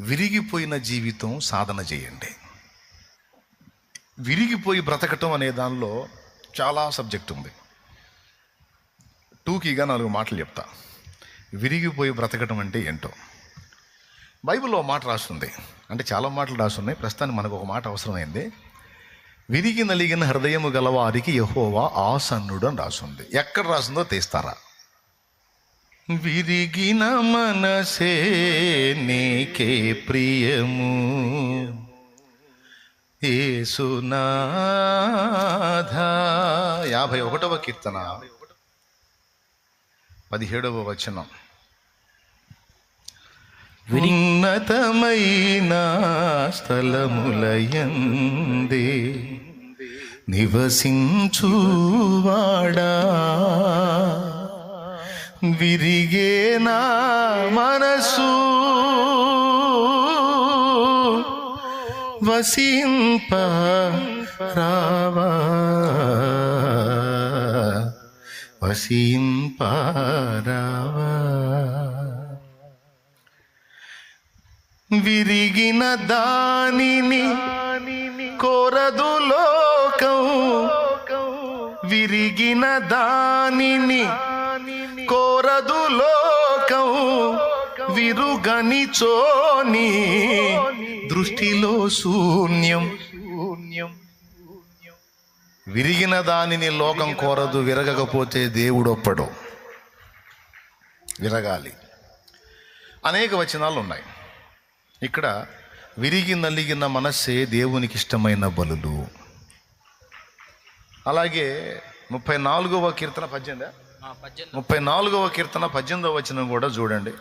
విరిగిపోయిన జీవితం సాధన చేయండి. విరిగిపోయి బ్రతకటం అనే దానిలో చాలా సబ్జెక్ట్ ఉంది. టూకీగా నాలుగు మాటలు చెప్తా. విరిగిపోయి బ్రతకటం అంటే ఏంటో. బైబిల్లో మాట రాస్తుంది. అంటే చాలా మాటలు రాస్తున్నాయి ప్రస్తుతానికి మనకు ఒక మాట అవసరమైంది. విరిగి నలిగిన హృదయము గలవారికి యహోవా ఆసన్నుడు అని రాస్తుంది ఎక్కడ రాసిందో తీస్తారా? విరిగిన మనసే నీకే ప్రియము. ఏసునాథ యాభై ఒకటవ కీర్తన. పదిహేడవ వచనం. ఉన్నతమైన స్థలములయందే నివసించువాడా. విరిగే నా మనసు. వసింప రావా. వసింప రావా. విరిగిన దానిని కోరదు లోకం. విరిగిన దానిని కోరదు లోకం. విరుగని చోని దృష్టిలో శూన్యం. శూన్యం విరిగిన దానిని లోకం కోరదు విరగకపోతే దేవుడొప్పడు. విరగాలి. అనేక వచనాలు ఉన్నాయి ఇక్కడ విరిగి నలిగిన మనస్సే దేవునికి ఇష్టమైన బలులు. అలాగే ముప్పై నాలుగవ కీర్తన పద్దెనిమిదా. ముప్పై నాలుగవ కీర్తన పద్దెనిమిదవ వచనం కూడా చూడండి.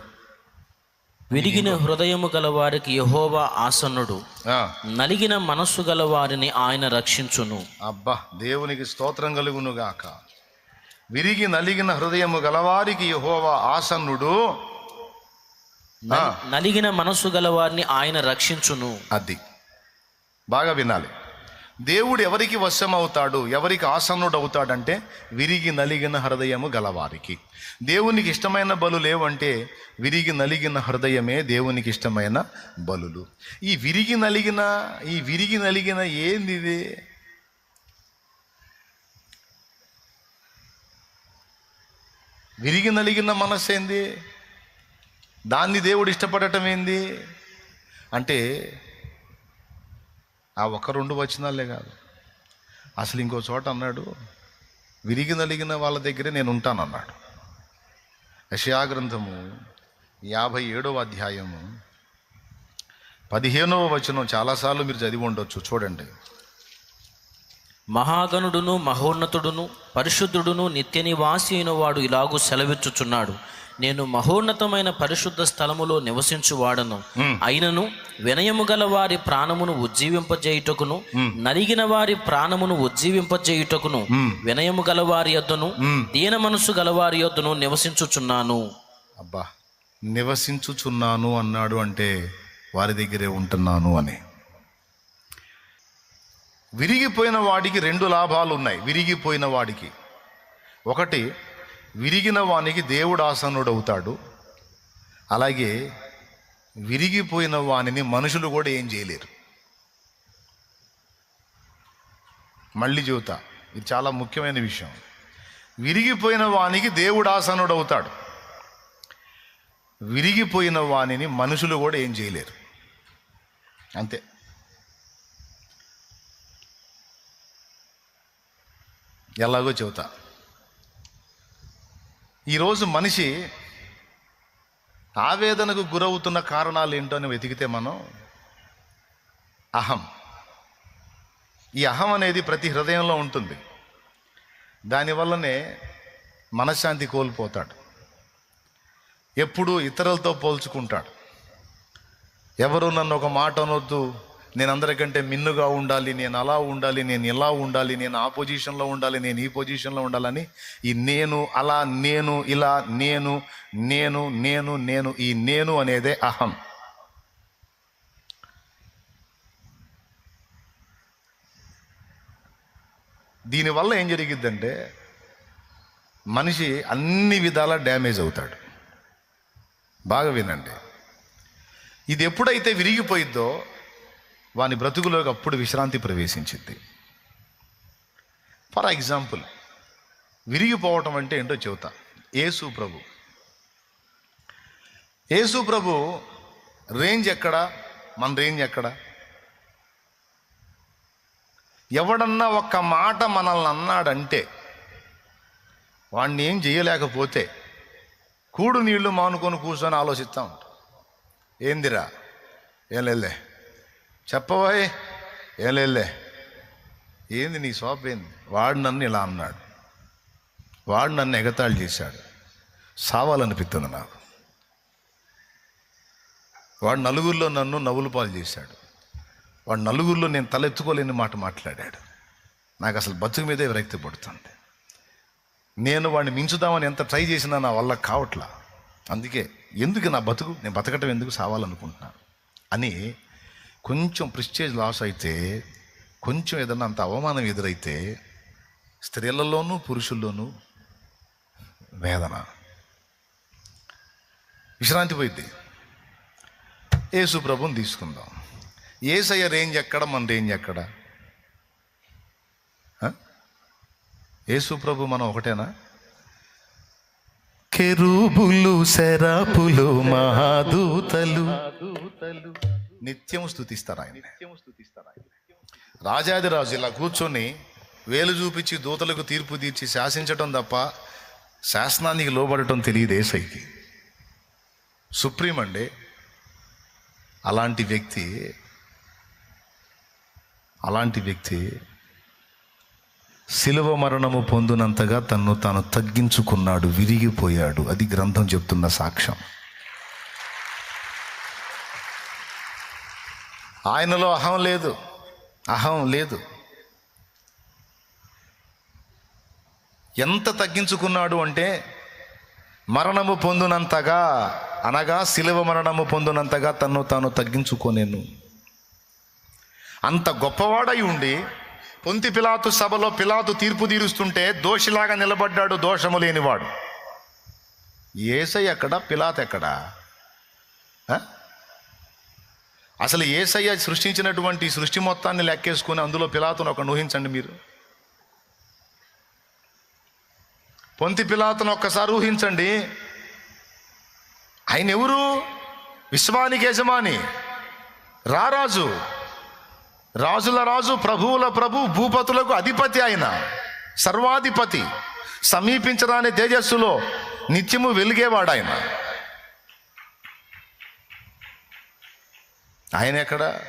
విరిగిన హృదయము గల వారికి యహోవా ఆసన్నుడు. ఆ, నలిగిన మనస్సు గల వారిని ఆయన రక్షించును. అబ్బా దేవునికి స్తోత్రం కలుగును గాక విరిగి నలిగిన హృదయము గలవారికి యెహోవా ఆసన్నుడు. ఆ, నలిగిన మనస్సు గల వారిని ఆయన రక్షించును. అది. బాగా వినాలి. దేవుడు ఎవరికి వశమవుతాడు ఎవరికి ఆసన్నుడు అవుతాడంటే విరిగి నలిగిన హృదయము గలవారికి. దేవునికి ఇష్టమైన బలు లేవంటే విరిగి నలిగిన హృదయమే దేవునికి ఇష్టమైన బలులు. ఈ విరిగి నలిగిన ఈ విరిగి నలిగిన ఏంది ఇది విరిగి నలిగిన మనస్సు ఏంది? దాన్ని దేవుడు ఇష్టపడటం ఏంది? అంటే ఆ ఒక రెండు వచనాలే కాదు. అసలు ఇంకో చోట అన్నాడు విరిగి నలిగిన వాళ్ళ దగ్గరే నేను ఉంటానన్నాడు యషయా గ్రంథము యాభై ఏడవ అధ్యాయము పదిహేనవ వచనం చాలాసార్లు మీరు చదివి ఉండొచ్చు చూడండి. మహాగణుడును మహోన్నతుడును పరిశుద్ధుడును నిత్య నివాసి అయిన వాడు ఇలాగూ సెలవిచ్చుచున్నాడు. నేను మహోన్నతమైన పరిశుద్ధ స్థలములో నివసించువాడను. అయినను వినయము గల వారి ప్రాణమును ఉజ్జీవింపజేయుటకును నలిగిన వారి ప్రాణమును ఉజ్జీవింపజేయుటకును వినయము గల వారి యొద్దను దీన మనసు గల వారి యొద్దను నివసించుచున్నాను. అబ్బా నివసించుచున్నాను అన్నాడు అంటే వారి దగ్గరే ఉంటున్నాను అని. విరిగిపోయిన వాడికి రెండు లాభాలు ఉన్నాయి విరిగిపోయిన వాడికి. ఒకటి విరిగిన వానికి దేవుడు అవుతాడు అలాగే విరిగిపోయిన వానిని మనుషులు కూడా ఏం చేయలేరు. మళ్ళీ చెబుతా ఇది చాలా ముఖ్యమైన విషయం. విరిగిపోయిన వానికి దేవుడు అవుతాడు విరిగిపోయిన వానిని మనుషులు కూడా ఏం చేయలేరు. అంతే. ఎలాగో చెబుతా. ఈరోజు మనిషి ఆవేదనకు గురవుతున్న కారణాలు ఏంటో అని వెతికితే మనం అహం. ఈ అహం అనేది ప్రతి హృదయంలో ఉంటుంది. దానివల్లనే మనశ్శాంతి కోల్పోతాడు. ఎప్పుడు ఇతరులతో పోల్చుకుంటాడు. ఎవరు నన్ను ఒక మాట అనొద్దు నేను అందరికంటే మిన్నుగా ఉండాలి నేను అలా ఉండాలి నేను ఇలా ఉండాలి నేను ఆ పొజిషన్లో ఉండాలి నేను ఈ పొజిషన్లో ఉండాలని ఈ నేను అలా నేను ఇలా నేను నేను నేను నేను ఈ నేను అనేదే అహం. దీనివల్ల ఏం జరిగిద్దంటే మనిషి అన్ని విధాలా డ్యామేజ్ అవుతాడు. బాగా వినండి. ఇది ఎప్పుడైతే విరిగిపోయిద్దో వాని బ్రతుకులోకి అప్పుడు విశ్రాంతి ప్రవేశించింది. ఫర్ ఎగ్జాంపుల్ విరిగిపోవటం అంటే ఏంటో చెబుతా. యేసు ప్రభు. యేసు ప్రభు రేంజ్ ఎక్కడ? మన రేంజ్ ఎక్కడ? ఎవడన్నా ఒక్క మాట మనల్ని అన్నాడంటే వాణ్ణి ఏం చేయలేకపోతే కూడు నీళ్ళు మానుకొని కూర్చొని ఆలోచిస్తూ ఉంటాం. ఏందిరా? ఏం లేదులే. చెప్పబోయ్. ఏం లేలే ఏంది నీ షాప్ ఏంది? వాడు నన్ను ఇలా అన్నాడు. వాడు నన్ను ఎగతాళి చేశాడు. సావాలనిపిస్తుంది నాకు. వాడు నలుగురిలో నన్ను నవ్వులు పాలు చేశాడు. వాడు నలుగురిలో నేను తలెత్తుకోలేని మాట మాట్లాడాడు. నాకు అసలు బతుకు మీదే విరక్తి పడుతుంది. నేను వాడిని మించుదామని ఎంత ట్రై చేసినా నా వల్ల కావట్లా. అందుకే ఎందుకు నా బతుకు? నేను బతకటం ఎందుకు సావాలనుకుంటున్నాను? అని కొంచెం ప్రిస్టేజ్ లాస్ అయితే కొంచెం ఏదన్నా అంత అవమానం ఎదురైతే స్త్రీలలోనూ పురుషుల్లోనూ వేదన. విశ్రాంతి పోయింది యేసు ప్రభుని తీసుకుందాం. ఏసయ్య రేంజ్ ఎక్కడ మన రేంజ్ ఎక్కడ? యేసు ప్రభు మనం ఒకటేనా? కెరూబులు శరాపులు మహాదూతలు. నిత్యం స్థుతిస్తారు ఆయన? రాజాదిరాజు ఇలా కూర్చొని వేలు చూపించి దూతలకు తీర్పు తీర్చి శాసించటం తప్ప శాసనానికి లోబడటం తెలియదు ఏసైకి. సుప్రీం అండి అలాంటి వ్యక్తి అలాంటి వ్యక్తి శిలువ మరణము పొందినంతగా తన్ను తాను తగ్గించుకున్నాడు విరిగిపోయాడు. అది గ్రంథం చెప్తున్న సాక్ష్యం. ఆయనలో అహం లేదు. అహం లేదు. ఎంత తగ్గించుకున్నాడు అంటే మరణము పొందినంతగా అనగా శిలువ మరణము పొందినంతగా తను తాను తగ్గించుకోనేను. అంత గొప్పవాడై ఉండి పొంతి పిలాతు సభలో పిలాతు తీర్పు తీరుస్తుంటే దోషిలాగా నిలబడ్డాడు దోషము లేనివాడు. ఏసై ఎక్కడ? పిలాత్ ఎక్కడా? అసలు ఏసయ్య సృష్టించినటువంటి సృష్టి మొత్తాన్ని లెక్కేసుకుని అందులో పిలాతను ఒక ఊహించండి మీరు. పొంతి పిలాతను ఒక్కసారి ఊహించండి. ఆయన ఎవరు? విశ్వానికి యజమాని రారాజు రాజుల రాజు ప్రభువుల ప్రభు భూపతులకు అధిపతి ఆయన సర్వాధిపతి సమీపించరాని తేజస్సులో నిత్యము వెలిగేవాడు ఆయన ఆయన ఎక్కడ?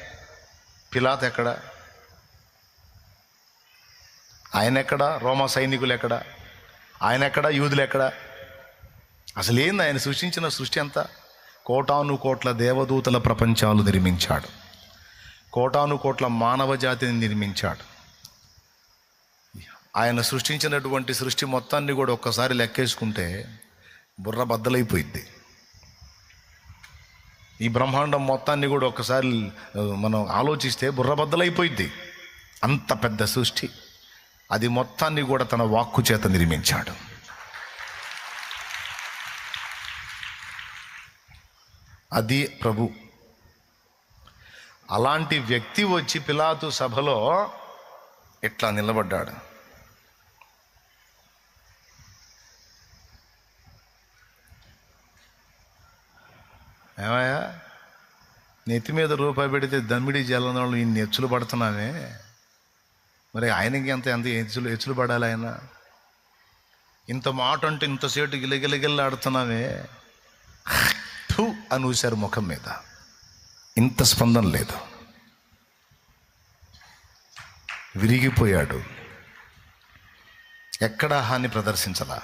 పిలాత్ ఎక్కడ? ఆయన ఎక్కడ? రోమా సైనికులు ఎక్కడ? ఆయన ఎక్కడ? యూదులు ఎక్కడ? అసలు ఏంది ఆయన సృష్టించిన సృష్టి అంతా? కోటాను కోట్ల దేవదూతల ప్రపంచాలు నిర్మించాడు. కోటాను కోట్ల మానవ జాతిని నిర్మించాడు. ఆయన సృష్టించినటువంటి సృష్టి మొత్తాన్ని కూడా ఒక్కసారి లెక్కేసుకుంటే బుర్ర బద్దలైపోయింది ఈ బ్రహ్మాండం మొత్తాన్ని కూడా ఒక్కసారి మనం ఆలోచిస్తే బుర్రబద్దలైపోయింది అంత పెద్ద సృష్టి. అది మొత్తాన్ని కూడా తన వాక్కు చేత నిర్మించాడు. అది ప్రభు. అలాంటి వ్యక్తి వచ్చి పిలాతు సభలో ఇట్లా నిలబడ్డాడు. ఏమయ్యా? నెత్తి మీద రూపాయి పెడితే దమ్మిడి జల్లని వాళ్ళు ఇన్ని ఎచ్చులు పడుతున్నామే మరి ఆయనకి ఎంత ఎంత ఎచ్చులు ఎచ్చులు పడాలి ఆయన? ఇంత మాట అంటే ఇంతసేటు గిలగిలగిల్లాడుతున్నామే థు అని ఊశారు ముఖం మీద. ఇంత స్పందన లేదు. విరిగిపోయాడు. ఎక్కడ హాని ప్రదర్శించలా?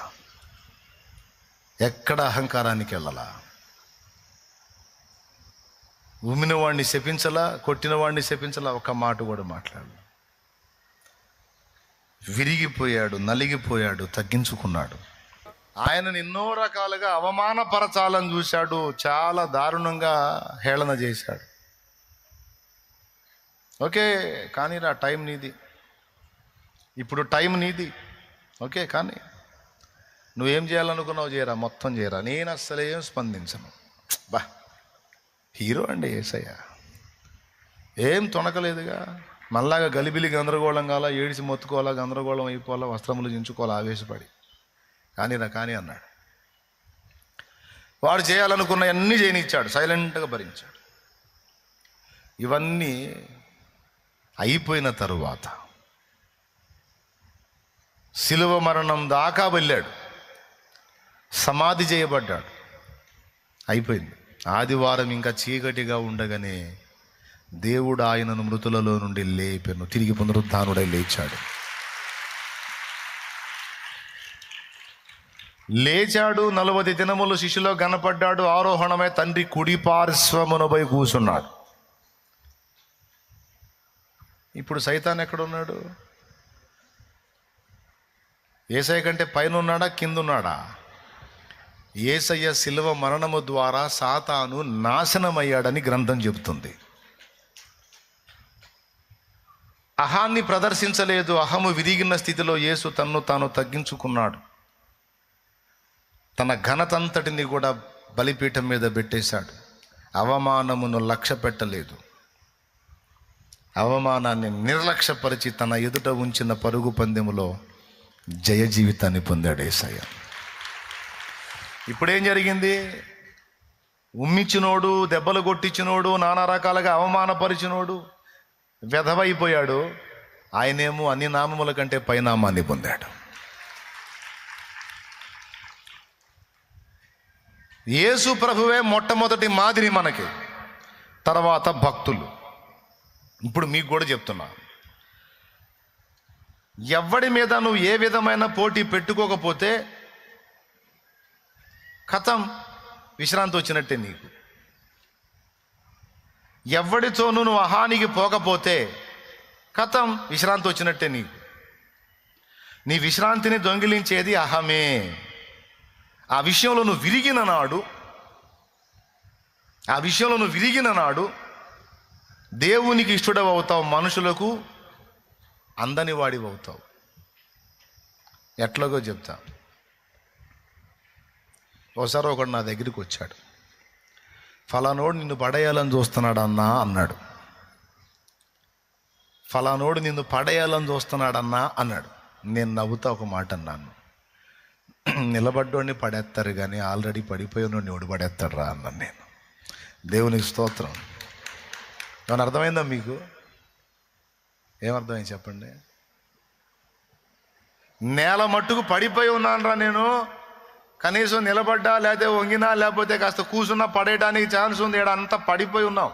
ఎక్కడ అహంకారానికి వెళ్ళలా? ఉమ్మిన వాడిని శపించలా కొట్టిన వాడిని శపించలా ఒక మాట కూడా మాట్లాడు విరిగిపోయాడు నలిగిపోయాడు తగ్గించుకున్నాడు. ఆయనను ఎన్నో రకాలుగా అవమానపరచాలని చూశాడు చాలా దారుణంగా హేళన చేశాడు. ఓకే కానీ రా టైం నీది. ఇప్పుడు టైం నీది. ఓకే కానీ నువ్వేం చేయాలనుకున్నావు చేయరా మొత్తం చేయరా. నేను అస్సలు ఏం స్పందించను. బా. హీరో అండి ఏసయ్య. ఏం తొనకలేదుగా. మళ్ళాగా గలిబిలి గందరగోళం కాలా ఏడిసి మొత్తుకోవాలా గందరగోళం అయిపోవాలా వస్త్రములు దించుకోవాలా ఆవేశపడి. కానీ నా కానీ అన్నాడు. వాడు చేయాలనుకున్న అన్నీ చేయనిచ్చాడు. సైలెంట్గా భరించాడు. ఇవన్నీ అయిపోయిన తరువాత శిలువ మరణం దాకా వెళ్ళాడు. సమాధి చేయబడ్డాడు. అయిపోయింది. ఆదివారం ఇంకా చీకటిగా ఉండగానే దేవుడు ఆయనను మృతులలో నుండి లేపెను. తిరిగి పునరుద్ధానుడై లేచాడు. లేచాడు నలభై దినములు శిష్యులో కనపడ్డాడు ఆరోహణమై తండ్రి కుడి పార్శ్వమునపై కూర్చున్నాడు. ఇప్పుడు సైతాన్ ఎక్కడున్నాడు? ఏసై కంటే పైన ఉన్నాడా కింద ఉన్నాడా ఏసయ్య శిలువ మరణము ద్వారా సాతాను నాశనమయ్యాడని గ్రంథం చెబుతుంది. అహాన్ని ప్రదర్శించలేదు అహము విరిగిన స్థితిలో యేసు తన్ను తాను తగ్గించుకున్నాడు. తన ఘనతంతటిని కూడా బలిపీఠం మీద పెట్టేశాడు. అవమానమును లక్ష్య పెట్టలేదు. అవమానాన్ని నిర్లక్ష్యపరిచి తన ఎదుట ఉంచిన పరుగు పందెములో జయ జీవితాన్ని పొందాడు ఏసయ్య. ఇప్పుడేం జరిగింది? ఉమ్మిచ్చినోడు దెబ్బలు కొట్టించినోడు నానా రకాలుగా అవమానపరిచినోడు వెధవైపోయాడు. ఆయనేమో అన్ని నామముల కంటే పైనామాన్ని పొందాడు. యేసు ప్రభువే మొట్టమొదటి మాదిరి మనకి తర్వాత భక్తులు. ఇప్పుడు మీకు కూడా చెప్తున్నా. ఎవడి మీద నువ్వు ఏ విధమైన పోటీ పెట్టుకోకపోతే కథం విశ్రాంతి వచ్చినట్టే నీకు. ఎవడితోనూ నువ్వు అహానికి పోకపోతే కథం విశ్రాంతి వచ్చినట్టే నీకు. నీ విశ్రాంతిని దొంగిలించేది అహమే. ఆ విషయంలో నువ్వు విరిగిన నాడు ఆ విషయంలో నువ్వు విరిగిన నాడు దేవునికి ఇష్టడవు అవుతావు మనుషులకు అందని వాడివి అవుతావు. ఎట్లాగో చెప్తాను ఒకసారి ఒకడు నా దగ్గరికి వచ్చాడు. ఫలానోడు నిన్ను పడేయాలని చూస్తున్నాడు అన్నా అన్నాడు. ఫలానోడు నిన్ను పడేయాలని చూస్తున్నాడన్నా అన్నాడు. నేను నవ్వుతా ఒక మాట అన్నాను. నిలబడ్డోడిని పడేస్తారు కానీ ఆల్రెడీ పడిపోయినోడిని ఎవడు పడేస్తాడు రా అన్నాను నేను. దేవునికి స్తోత్రం. ఏమైనా అర్థమైందా మీకు? ఏమర్థమైంది చెప్పండి? నేల మట్టుకు పడిపోయి ఉన్నాను రా నేను. కనీసం నిలబడ్డా లేకపోతే వంగినా లేకపోతే కాస్త కూర్చున్నా పడేయడానికి ఛాన్స్ ఉంది. ఇక్కడ అంతా పడిపోయి ఉన్నాం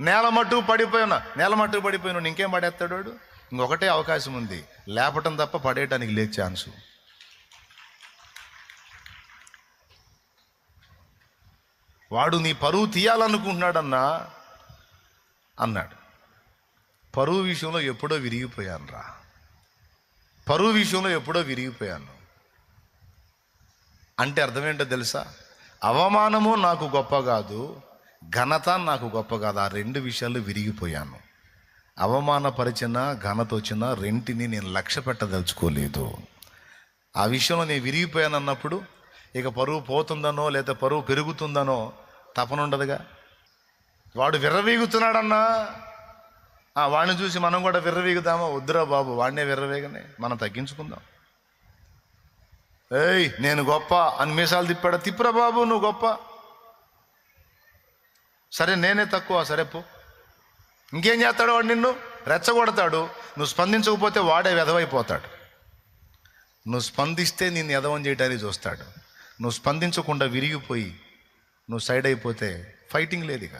నేల మట్టుకు పడిపోయి ఉన్నా. నేల మట్టుకు పడిపోయినా ఇంకేం పడేస్తాడు వాడు? ఇంకొకటే అవకాశం ఉంది. లేపటం తప్ప పడేయటానికి లేదు ఛాన్సు. వాడు నీ పరువు తీయాలనుకుంటున్నాడన్నా అన్నాడు. పరువు విషయంలో ఎప్పుడో విరిగిపోయాను రా పరువు విషయంలో ఎప్పుడో విరిగిపోయాను. అంటే అర్థం ఏంటో తెలుసా? అవమానము నాకు గొప్ప కాదు ఘనత నాకు గొప్ప కాదు. ఆ రెండు విషయాలు విరిగిపోయాను. అవమానపరిచిన ఘనత వచ్చిన రెంటిని నేను లక్ష్య పెట్టదలుచుకోలేదు. ఆ విషయంలో నేను విరిగిపోయాను అన్నప్పుడు ఇక పరువు పోతుందనో లేదా పరువు పెరుగుతుందనో తపన ఉండదుగా? వాడు విర్రవీగుతున్నాడన్నా? వాడిని చూసి మనం కూడా విర్రవీగుదామా? వద్దురా బాబు వాడినే విర్రవేగనే మనం తగ్గించుకుందాం. ఏయ్ నేను గొప్ప అని మీసాలు తిప్పాడా? తిప్పురా బాబు నువ్వు గొప్ప. సరే నేనే తక్కువ సరే పో. ఇంకేం చేస్తాడు వాడు నిన్ను? రెచ్చగొడతాడు. నువ్వు స్పందించకపోతే వాడే వెధవైపోతాడు. నువ్వు స్పందిస్తే నిన్ను ఎదవం చేయడానికి చూస్తాడు. నువ్వు స్పందించకుండా విరిగిపోయి నువ్వు సైడ్ అయిపోతే ఫైటింగ్ లేదు ఇక.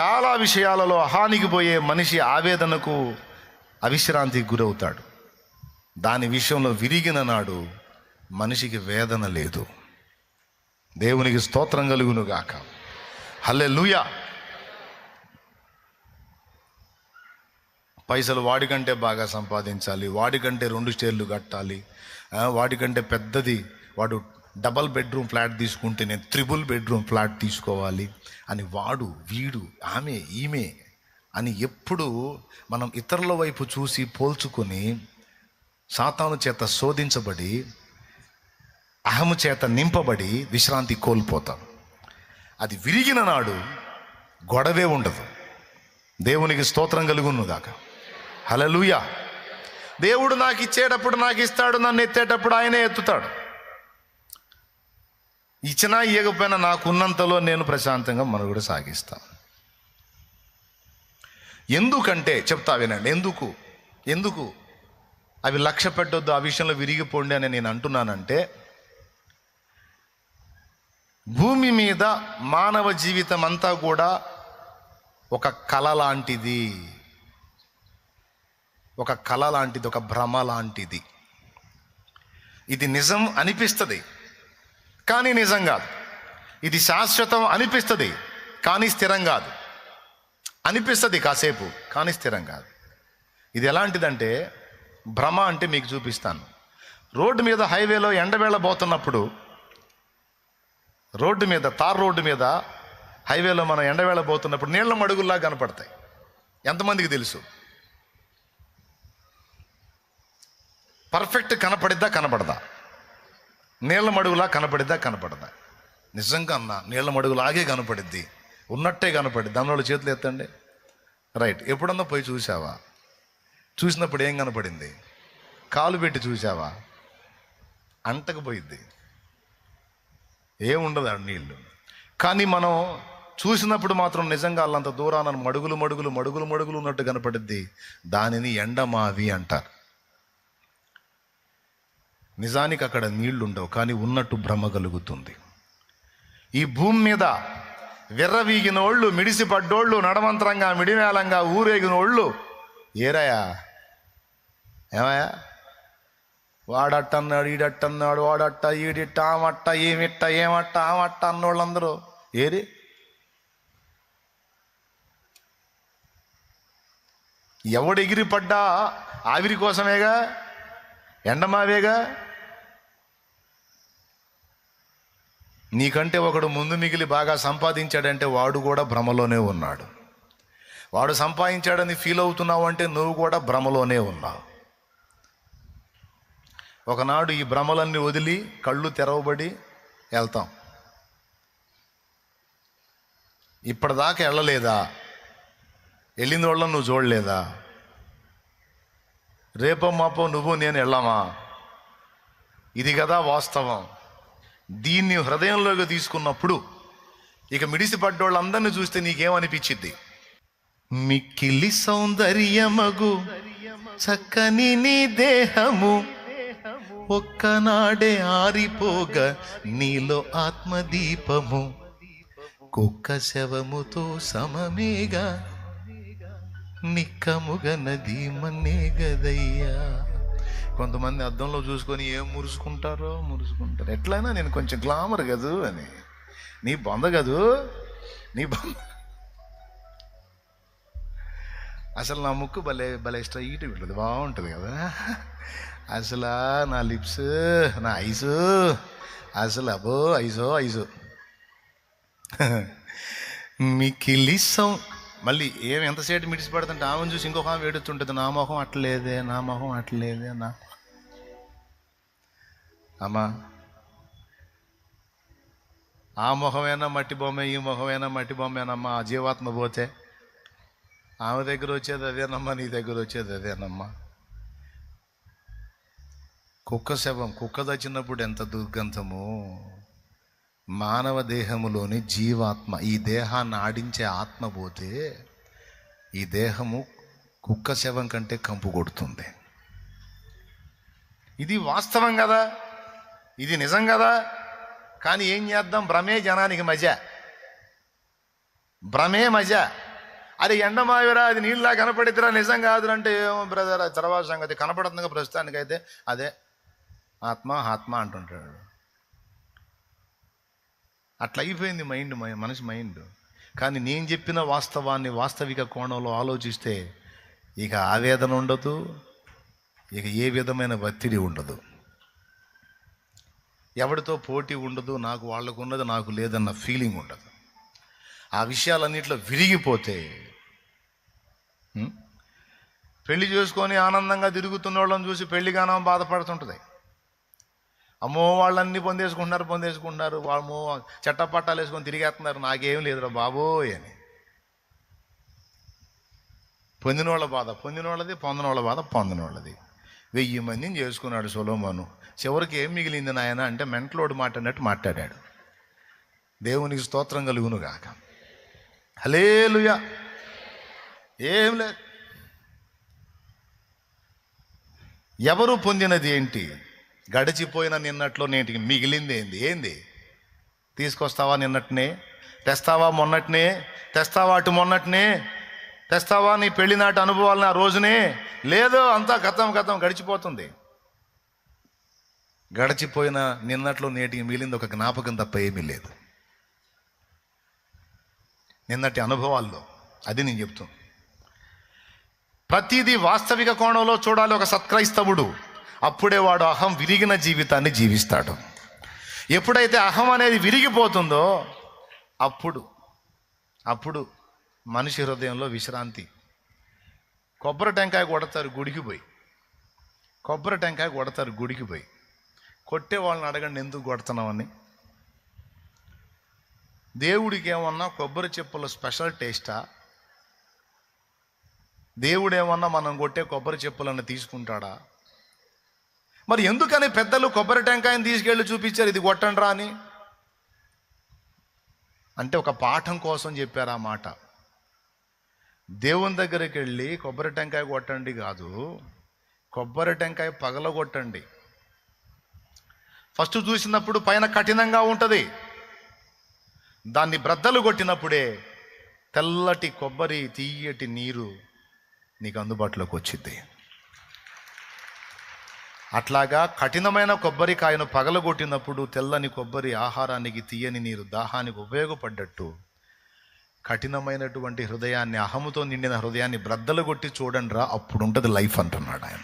చాలా విషయాలలో హానికి పోయే మనిషి ఆవేదనకు అవిశ్రాంతికి గురవుతాడు. దాని విషయంలో విరిగిన నాడు మనిషికి వేదన లేదు. దేవునికి స్తోత్రం కలుగును గాక లూయా పైసలు వాడికంటే బాగా సంపాదించాలి వాడికంటే రెండు స్టేర్లు కట్టాలి వాడికంటే పెద్దది వాడు డబల్ బెడ్రూమ్ ఫ్లాట్ తీసుకుంటే నేను త్రిబుల్ బెడ్రూమ్ ఫ్లాట్ తీసుకోవాలి అని వాడు వీడు ఆమె ఈమె అని ఎప్పుడు మనం ఇతరుల వైపు చూసి పోల్చుకొని సాతాను చేత శోధించబడి అహము చేత నింపబడి విశ్రాంతి కోల్పోతాం. అది విరిగిన నాడు గొడవే ఉండదు. దేవునికి స్తోత్రం కలుగునుగాక. హలలుయా దేవుడు నాకు ఇచ్చేటప్పుడు నాకు ఇస్తాడు నన్ను ఎత్తేటప్పుడు ఆయనే ఎత్తుతాడు. ఇచ్చినా ఇవ్వకపోయినా నాకున్నంతలో నేను ప్రశాంతంగా మనుగడ సాగిస్తాను ఎందుకంటే చెప్తా వినండి ఎందుకు? ఎందుకు? అవి లక్ష్య పెట్టొద్దు ఆ విషయంలో విరిగిపోండి అని నేను అంటున్నానంటే భూమి మీద మానవ జీవితం అంతా కూడా ఒక కళ లాంటిది. ఒక కళ లాంటిది ఒక భ్రమ లాంటిది. ఇది నిజం అనిపిస్తుంది కానీ నిజం కాదు. ఇది శాశ్వతం అనిపిస్తుంది కానీ స్థిరం కాదు. అనిపిస్తుంది కాసేపు కానీ స్థిరం కాదు. ఇది ఎలాంటిదంటే భ్రమ అంటే మీకు చూపిస్తాను. రోడ్డు మీద హైవేలో ఎండవేళ పోతున్నప్పుడు రోడ్డు మీద తార్ రోడ్డు మీద హైవేలో మనం ఎండవేళ పోతున్నప్పుడు నీళ్ళ మడుగుల్లా కనపడతాయి. ఎంతమందికి తెలుసు? పర్ఫెక్ట్ కనపడిద్దా కనపడదా? నీళ్ళ మడుగులా కనపడిద్దా కనపడదా? నిజంగా అన్న నీళ్ళ మడుగులాగే కనపడిద్ది. ఉన్నట్టే కనపడిద్ది. దానిలో చేతులు ఎత్తండి. రైట్. ఎప్పుడన్నా పోయి చూసావా చూసినప్పుడు ఏం కనపడింది? కాలు పెట్టి చూసావా అంటకపోయిద్ది ఏముండదు ఆ నీళ్ళు కానీ మనం చూసినప్పుడు మాత్రం నిజంగా వాళ్ళంత దూరాన మడుగులు మడుగులు మడుగులు మడుగులు ఉన్నట్టు కనపడిద్ది. దానిని ఎండమావి అంటారు. నిజానికి అక్కడ నీళ్ళు ఉండవు కానీ ఉన్నట్టు భ్రమ కలుగుతుంది. ఈ భూమి మీద విర్రవీగిన మిడిసిపడ్డోళ్ళు మిడిసి పడ్డోళ్ళు నడమంతరంగా మిడిమేళంగా ఊరేగిన ఓళ్ళు ఏరయా? ఏమయ్యా? వాడట్టన్నాడు ఈడట్టన్నాడు వాడట్ట ఈడిట్ట ఆమట్ట ఏమిట్ట ఏమట్ట ఆమట్ట అన్నోళ్ళందరూ. ఏరి ఎవడు ఎగిరి పడ్డా ఆవిరి కోసమేగా? ఎండమావేగా? నీకంటే ఒకడు ముందు మిగిలి బాగా సంపాదించాడంటే వాడు కూడా భ్రమలోనే ఉన్నాడు. వాడు సంపాదించాడని ఫీల్ అవుతున్నావు అంటే నువ్వు కూడా భ్రమలోనే ఉన్నావు. ఒకనాడు ఈ భ్రమలన్నీ వదిలి కళ్ళు తెరవబడి వెళ్తాం. ఇప్పటిదాకా వెళ్ళలేదా? వెళ్ళిన వాళ్ళని నువ్వు చూడలేదా? రేపో మాపో నువ్వు నేను వెళ్ళామా? ఇది కదా వాస్తవం. దీన్ని హృదయంలోకి తీసుకున్నప్పుడు ఇక మిడిసి పడ్డోళ్ళందరినీ చూస్తే నీకేమనిపించింది మిక్కిలి సౌందర్యమగు చక్కని నీ దేహము ఒక్కనాడే ఆరిపోగ నీలో ఆత్మదీపము. కుక్క శవముతో సమమేగా. నిక్కముగ నది మన్నే గదయ్యా. కొంతమంది అద్దంలో చూసుకొని ఏం మురుసుకుంటారో మురుసుకుంటారు. ఎట్లయినా నేను కొంచెం గ్లామర్ కదూ అని. నీ బొంద కదూ? నీ బొంద. అసలు నా ముక్కు భలే భలే స్ట్రైట్ ఉంటుంది. బాగుంటుంది కదా. అసలు నా లిప్స్ నా ఐసు. అసలు అబో ఐసో ఐసు. మికిలి సౌ మళ్ళీ ఏం ఎంతసేపు మిడిసి పడుతుంటే ఆమెను చూసి ఇంకొక ఆమె ఏడుతుంటుంది నా మొహం అట్లేదే నా మొహం అట్లేదే నా అమ్మా. ఆ మొహమైనా మట్టి బొమ్మ ఈ మొహమైనా మట్టి బొమ్మేనమ్మా? ఆ జీవాత్మ పోతే ఆమె దగ్గర వచ్చేది అదేనమ్మా నీ దగ్గర వచ్చేది అదేనమ్మా? కుక్క శవం కుక్క దచ్చినప్పుడు ఎంత దుర్గంధము. మానవ దేహములోని జీవాత్మ ఈ దేహాన్ని ఆడించే ఆత్మ పోతే ఈ దేహము కుక్క శవం కంటే కంపు కొడుతుంది. ఇది వాస్తవం కదా ఇది నిజం కదా కానీ ఏం చేద్దాం? భ్రమే జనానికి మజ. భ్రమే మజ. అది ఎండమావిరా అది నీళ్ళ కనపడిద్దిరా నిజం కాదు అంటే ఏమో బ్రదర్ అది తర్వాత సంగతి కనపడుతుంది ప్రస్తుతానికైతే. అదే ఆత్మ ఆత్మ అంటుంటాడు. అట్లా అయిపోయింది మైండ్ మనిషి మైండ్ కానీ నేను చెప్పిన వాస్తవాన్ని వాస్తవిక కోణంలో ఆలోచిస్తే ఇక ఆవేదన ఉండదు ఇక ఏ విధమైన ఒత్తిడి ఉండదు. ఎవరితో పోటీ ఉండదు నాకు వాళ్ళకు ఉన్నది నాకు లేదన్న ఫీలింగ్ ఉండదు. ఆ విషయాలన్నింటిలో విరిగిపోతే పెళ్ళి చేసుకొని ఆనందంగా తిరుగుతున్న వాళ్ళని చూసి పెళ్ళి గానం బాధపడుతుంటుంది. అమ్మో వాళ్ళన్నీ పొందేసుకుంటున్నారు పొందేసుకుంటున్నారు. వాళ్ళమో చట్టపట్టాలు వేసుకొని తిరిగేస్తున్నారు. నాకేం లేదురా బాబోయ్ అని. పొందిన వాళ్ళ బాధ పొందిన వాళ్ళది పొందిన పొందనోళ్ళ బాధ పొందనోళ్ళది. వెయ్యి మందిని చేసుకున్నాడు సులోమను. చివరికి ఏం మిగిలింది నాయన అంటే మెంటలోడు మాట్లాడినట్టు మాట్లాడాడు. దేవునికి స్తోత్రం కలుగును గాక హలేలుయా ఏం లేదు. ఎవరు పొందినది ఏంటి? గడిచిపోయిన నిన్నట్లో నేటికి మిగిలింది ఏంది? ఏంది? తీసుకొస్తావా నిన్నట్నే? తెస్తావా మొన్నట్నే? తెస్తావా అటు మొన్నట్నే? తెస్తావా నీ పెళ్ళినాటి అనుభవాలు ఆ రోజునే? లేదు అంతా గతం గతం గడిచిపోతుంది. గడిచిపోయిన నిన్నట్లో నేటికి మిగిలింది ఒక జ్ఞాపకం తప్ప ఏమీ లేదు. నిన్నటి అనుభవాల్లో అది నేను చెప్తాను ప్రతిదీ వాస్తవిక కోణంలో చూడాలి ఒక సత్క్రైస్తవుడు. అప్పుడే వాడు అహం విరిగిన జీవితాన్ని జీవిస్తాడు. ఎప్పుడైతే అహం అనేది విరిగిపోతుందో అప్పుడు అప్పుడు మనిషి హృదయంలో విశ్రాంతి. కొబ్బరి టెంకాయ కొడతారు గుడికి పోయి. కొబ్బరి టెంకాయ కొడతారు గుడికి పోయి. కొట్టే వాళ్ళని అడగండి ఎందుకు కొడుతున్నామని దేవుడికి ఏమన్నా కొబ్బరి చెప్పుల స్పెషల్ టేస్టా? దేవుడు ఏమన్నా మనం కొట్టే కొబ్బరి చెప్పులను తీసుకుంటాడా? మరి ఎందుకని పెద్దలు కొబ్బరి టెంకాయని తీసుకెళ్ళి చూపించారు? ఇది కొట్టండ్రా అని. అంటే ఒక పాఠం కోసం చెప్పారు ఆ మాట. దేవుని దగ్గరికి వెళ్ళి కొబ్బరి టెంకాయ కొట్టండి కాదు కొబ్బరి టెంకాయ పగలగొట్టండి ఫస్ట్ చూసినప్పుడు పైన కఠినంగా ఉంటుంది. దాన్ని బ్రద్దలు కొట్టినప్పుడే తెల్లటి కొబ్బరి తీయటి నీరు నీకు అందుబాటులోకి వచ్చింది. అట్లాగా కఠినమైన కొబ్బరికాయను పగలగొట్టినప్పుడు తెల్లని కొబ్బరి ఆహారానికి తీయని నీరు దాహానికి ఉపయోగపడ్డట్టు. కఠినమైనటువంటి హృదయాన్ని అహముతో నిండిన హృదయాన్ని బ్రద్దలు కొట్టి చూడండి రా అప్పుడు ఉంటుంది లైఫ్ అంటున్నాడు ఆయన